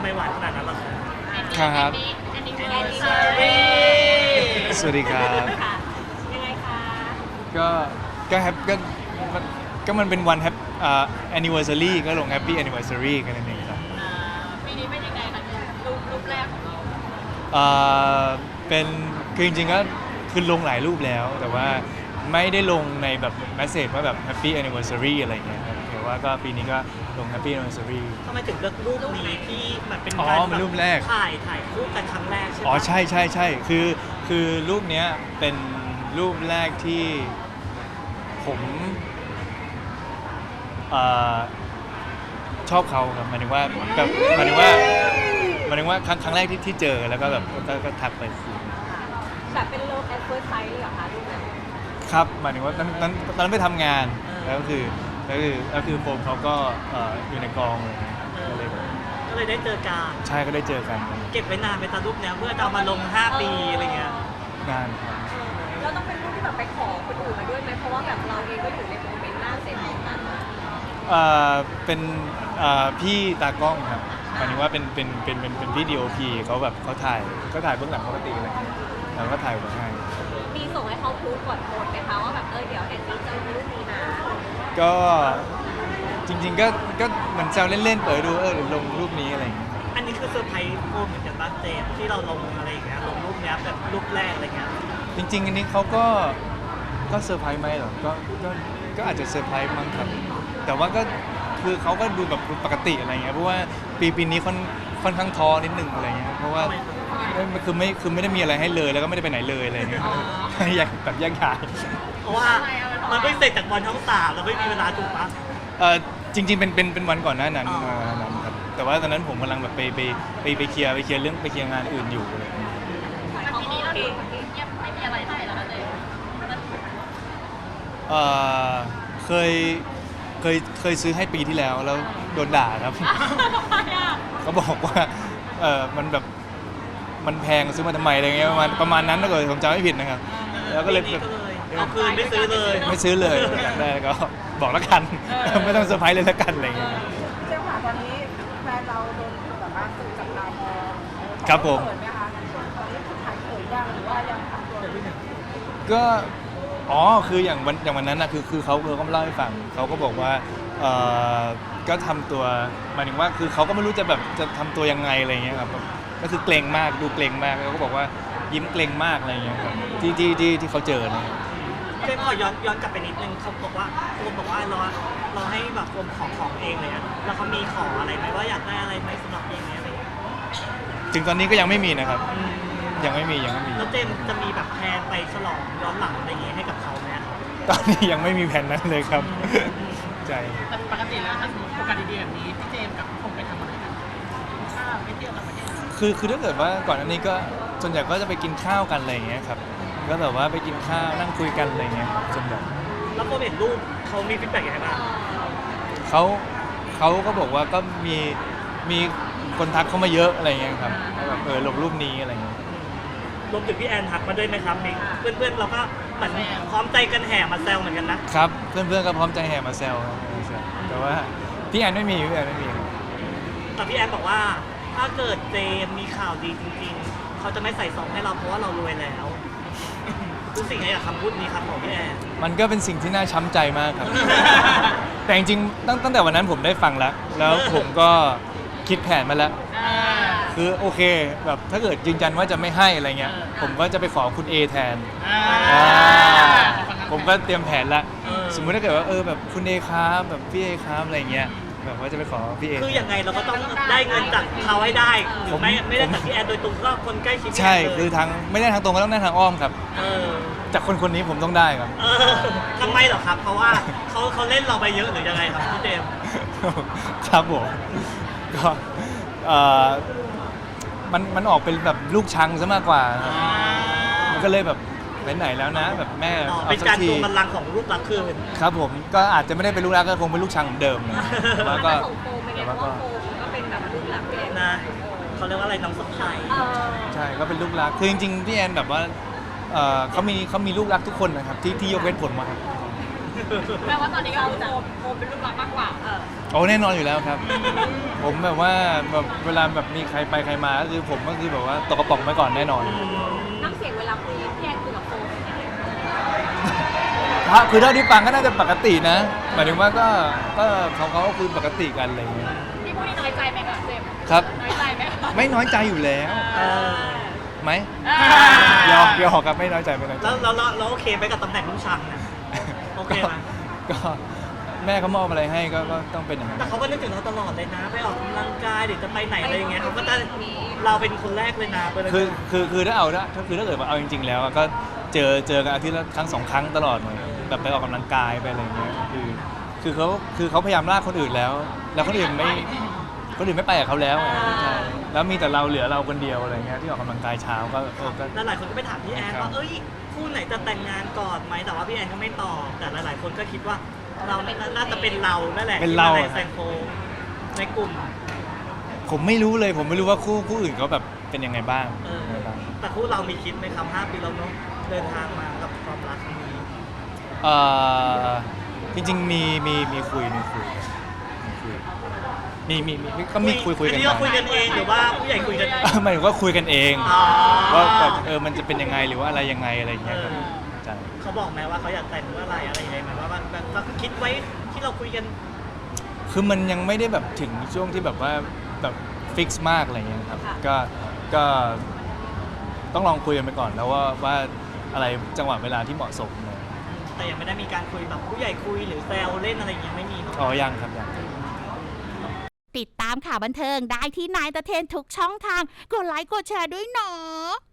ำไมหวานขนาดนั้นล่ะคะครับ อันนี้คือแออันนนินี้เวอคือร์ซารีสวัสดีครับ ค่ะยังไงคะก็ก็แฮปก็มันก็มันเป็นวันแฮปอ่า anniversary ก็ลง happy anniversary กันนั่นเองครับอ่าปีนี้เป็นยังไงคะรูปรูปแรกของเราอ่าเป็นคือจริงๆก็คือลงหลายรูปแล้ว แต่ว่า ไม่ได้ลงในแบบแมสเซจว่าแบบ happy anniversary อะไรอย่างเงี้ยครับแต่ว่าก็ปีนี้ก็ลง happy anniversary ทำไมถึงเลือกรูปนี้ที่มันเป็นอ๋อการมันรูปแรก ถ่ายถ่ายคู่กันครั้งแรกใช่ไหมอ๋อใช่ใช่ใช่คือคือรูปเนี้ยเป็นรูปแรกที่ผมเอ่อชอบเขาครับหมายถึงว่าแบบหมายถึงว่าหมายถึงว่าครั้งครั้งแรกที่ที่เจอแล้วก็แบบก็ก็ทักไปคุยแบบเป็นโลกแอดเฟิร์สไซส์เลยเหรอคะรูปนั้น ครับหมายถึงว่าตอนนั้นตอนนั้นไปทำงานแล้วก็คือแล้วคือแล้วคือโฟมเขาก็เอ่ออยู่ในกองเลยก็เลยแบบก็เลยได้เจอกันใช่ก็ได้เจอกันเก็บไว้นานไปตอนรูปเนี้ยเพื่อจะเอามาลง 5 ปีอะไรเงี้ยนานครับ เราต้องเป็นรูปที่แบบไปขอคนอื่นมาด้วยไหมเพราะว่าแบบเราเองก็อยู่ในโมเมนต์หน้าเซ็ตของนั้นเอ่อเป็นเอ่อพี่ตากล้องครับหมายถึงว่าเป็นเป็นเป็นเป็นเป็นพี่ดีโอพีเขาแบบเขาถ่ายก็ถ่ายเบื้องหลังปกติอะไรอย่างเงี้ยแล้วก็ถ่ายไว้ให้มี ส่งให้เขาพูดก่อนโพสต์ไหมคะว่าแบบเออเดี๋ยวแอนนี้จะลงรูปนี้นะก็จริง ๆ ก็ก็เหมือนแซวเล่นๆเปิดดูเออเดี๋ยวลงรูปนี้อะไรอย่างเงี้ยอันนี้คือเซอร์ไพรส์โฟมเหมือนกันบ้างเจมส์ที่เราลงอะไรอย่างเงี้ยลงรูปเนี้ยแบบรูปแรกอะไรเงี้ยจริง ๆ อันนี้เขาก็ก็เซอร์ไพรส์ไหมเหรอก็ก็ก็อาจจะเซอร์ไพรส์มั้งครับ แต่ว่าก็คือเขาก็ดูแบบปกติอะไรเงี้ยเพราะว่าปีปีนี้ค่อนค่อนข้างท้อนิดนึงอะไรเงี้ยเพราะว่า ทำไมครับเอ้ย คือไม่คือไม่ได้มีอะไรให้เลยแล้วก็ไม่ได้ไปไหนเลยอะไรเงี้ยอ๋ออยากแบบแยกย้ายเพราะว่ามันเพิ่งเสร็จจากบอลช่องสามเราไม่มีเวลาถูกปะเออจริง ๆ เป็นเป็นเป็นวันก่อนหน้านั้นอ๋อเอ่อนั้นครับแต่ว่าตอนนั้นผมกำลังแบบไปไปไปไปเคลียร์ไปเคลียร์เรื่องไปเคลียร์งานอื่นอยู่อะไรเงี้ยปีนี้เราดูเงียบไม่มีอะไรให้แล้วคะเลยเออเคยเคยเคยซื้อให้ปีที่แล้วแล้วโดนด่าครับเขาบอกว่าเออมันแบบ มันแพงซื้อมาทำไมอะไรเงี้ยประมาณประมาณนั้นถ้าเกิดผมจำไม่ผิดนะครับ แล้วก็เลยปีแบบนี้เอาคืนไม่ซื้อเลยไม่ซื้อเลยอยากได้ก็บอกแล้วกัน ไม่ต้องเซอร์ไพรส์เลยแล้วกันอะไรเงี้ยเจ้าค่ะตอนนี้แฟนเราโดนแบบว่าสื่อจับตามองครับผมเขินไหมคะตอนนี้คือถ่ายเขินยังหรือว่ายังทำตัวอยู่ก็อ๋อคืออย่างวันอย่างวันนั้นนะคือคือเขาเขาก็มาเล่าให้ฟังเขาก็บอกว่าเออก็ทำตัวหมายถึงว่าคือเขาก็ไม่รู้จะแบบจะทำตัวยังไงอะไรเงี้ยครับแบบ ก็คือเกรงมากดูเกรงมากแล้วก็บอกว่ายิ้มเกรงมากอะไรเงี้ยครับที่ที่ที่ที่เขาเจอนะเจมส์ขอย้อนย้อนกลับไปนิดนึงเขาบอกว่าโฟมบอกว่าเราเราให้แบบโฟมของของเองเลยอะแล้วเขามีขออะไรไหมว่าอยากได้อะไรไหมสำหรับปีนี้อะไรเงี้ยถึงตอนนี้ก็ยังไม่มีนะครับ อืมยังไม่มียังไม่มี แล้วเจมส์จะมีแบบแพลนไปฉลองย้อนหลังอะไรเงี้ยให้กับเขาไหมอะตอนนี้ยังไม่มีแผนนั้นเลยครับใช่แต่ปกติแล้วถ้าสมมติโอกาสดีๆแบบนี้พี่เจมส์กับผมไปทำอะไรกันข้าวไปเที่ยวต่างประเทศ คือคือถ้าเกิดว่าก่อนอันนี้ก็ส่วนใหญ่ก็จะไปกินข้าวกันอะไรอย่างเงี้ยครับก็แบบว่าไปกินข้าวนั่งคุยกันอะไรอย่างเงี้ยครับส่วนใหญ่ แล้วโฟมเห็นรูปเขามีฟีดแบ็กยังไงบ้างเขาเขาก็บอกว่าก็มีมีคนทักเข้ามาเยอะอะไรเงี้ยครับว่าแบบเออลงรูปนี้อะไรเงี้ยรวมถึงพี่แอนทักมาด้วยไหมครับมิกเพื่อนๆเราก็เหมือนพร้อมใจกันแห่มาแซวเหมือนกันนะครับเพื่อนๆก็พร้อมใจแห่มาแซวครับแต่ว่าพี่แอนไม่มีพี่แอนไม่มีครับแต่พี่แอนบอกว่า ถ้าเกิดเจมส์มีข่าวดีจริงๆ เขาจะไม่ใส่ซองให้เราเพราะว่าเรารวยแล้วรู้สิ่งไงกับคำพูดนี้ครับของพี่แอน มันก็เป็นสิ่งที่น่าช้ำใจมากครับ แต่จริงๆตั้งตั้งแต่วันนั้นผมได้ฟังแล้ว แล้วผมก็คิดแผนมาแล้ว คือโอเคแบบถ้าเกิดยืนยันว่าจะไม่ให้อะไรเงี้ย ผมก็จะไปขอคุณ A แทนอ่าผมก็เตรียมแผนละ เออ สมมุติถ้าเกิดว่าเออแบบคุณเอครับแบบพี่เอครับอะไรเงี้ย แบบว่าจะไปขอพี่เอ คือยังไงเราก็ต้องได้เงินจากเขาให้ได้หรือไม่ไม่ได้จากพี่แอนโดยตรงก็คนใกล้ชิดพี่ใช่แนเลยคือทางไม่ได้ทางตรงก็ต้องได้ทางอ้อมครับ เออจากคนคนนี้ผมต้องได้ครับ เออทำไมเหรอครับ เพราะว่าเขาเขาเล่นเราไปเยอะหรือยังไงครับพี่เจมส์ครับผมก็เอ่อมันมันออกเป็นแบบลูกชังซะมากกว่าครับมันก็เลยแบบ ไปไหนแล้วนะแบบแม่อ๋อเอาเป็นสักการทีทวงบัลลังก์ของลูกรักคืนครับผมก็อาจจะไม่ได้เป็นลูกรักก็คงเป็นลูกชังเหมือนเดิมนะแต่ว่าก็ส่งโฟมเป็นไงแต่เพว่าราะก็ว่าโฟมก็เป็นแบบลูกหลักพี่แอนนะเขาเรียกว่าอะไรน้องสะใภ้เออใช่ก็เป็นลูกรักคือจริงๆพี่แอนแบบว่าเอ่อเขามีเขามีลูกรักทุกคนนะครับที่ที่ยกเว้นผลมาครับแปลว่าตอนนี้เราจะโมเป็นลูกรักมากกว่าเออโอ้แน่นอนอยู่แล้วครับ ผมแบบว่าแบบเวลาแบบมีใครไปใครมาก็คือผมก็คือแบบว่าตกกระป๋องไปก่อนแน่นอน น้ำเสียงเวลาคุยพี่แอนคุยกับโฟมเป็นยังไง ถ้าคือเท่าที่ฟังก็น่าจะปกตินะ หมายถึงว่าก็ก็เขาเขาก็คุยปกติกันอะไรอย่างเงี้ย พี่พูดนี่น้อยใจไหมคะเจมส์ครับ น้อยใจไหมคะไม่น้อยใจอยู่แล้วเออไหมอ่ายอมยอมครับไม่น้อยใจไม่น้อยใจแล้วแล้วแล้วแล้วโอเคไหมกับตำแหน่งลูกชังนะ โอเคไหมก็แม่เขามอบอะไรให้ก็ก็ต้องเป็นอย่างนั้นแต่เขาก็นึกถึงเราตลอดเลยนะ ไปออกกำลังกายหรือจะไปไหนอะไรอย่างเงี้ยเขาก็จะเราเป็นคนแรกเลยนะเป็นคือคือคือถ้าเอาถ้าคือถ้าเกิดว่าเอาจริง ๆ แล้วอะก็เจอเจอกันอาทิตย์ละครั้งสองครั้งตลอดเลย แบบไปออกกำลังกายไปอะไรอย่างเงี้ยคือ คือเขาคือเขาพยายามลากคนอื่นแล้ว แล้วคนอื่นไม่คนอื่นไม่ไปกับเขาแล้วไงใช่แล้วมีแต่เราเหลือเราคนเดียวอะไรเงี้ยที่ออกกำลังกายเช้าก็เออก็ แล้วหลายคนก็ไปถามพี่แอนครับว่าเอ้ยคู่ไหนจะแต่งงานก่อนไหมแต่ว่าพี่แอนก็ไม่ตอบแต่หลายๆคนก็คิดว่าเราน่าจะเป็นเรานั่นแหละเป็นเราที่มในแซงโคงในกลุ่ม ผมไม่รู้เลยผมไม่รู้ว่าคู่คู่อื่นเขาแบบเป็นยังไงบ้างเออยังไงบ้างแต่คู่เรามีคิดไหมครับห้าปีแล้วเนาะเดินทางมากับความรักครั้งนี้ เอ่อจริงๆมีมีมีคุยมีคุยมีคุยมีมีมีก็มีคุยคุยกันอันนี้เรามาคุยกันเองหรือว่าผู้ใหญ่คุยกันหมายถึงว่าคุยกันเองอ๋อ ว่าแบบเออมันจะเป็นยังไงหรือว่าอะไรยังไงอะไรอย่างเงี้ยครับใช่เขาบอกไหมว่าเขาอยากแต่งเมื่อไหร่อะไรยังไงไหมว่าแบบแบบเขาคิดไว้ที่เราคุยกัน คือมันยังไม่ได้แบบถึงช่วงที่แบบว่าแบบฟิกซ์มากอะไรเงี้ยครับก็ก็ต้องลองคุยกันไปก่อนแล้วว่าว่าอะไรจังหวะเวลาที่เหมาะสมเลย แต่ยังไม่ได้มีการคุยแบบผู้ใหญ่คุยหรือแซวเล่นอะไรอย่างเงี้ยไม่มีเนอะอ๋อยังครับยัง ติดตามข่าวบันเทิงได้ที่นายตะเทนทุกช่องทาง กดไลค์กดแชร์ด้วยเนาะ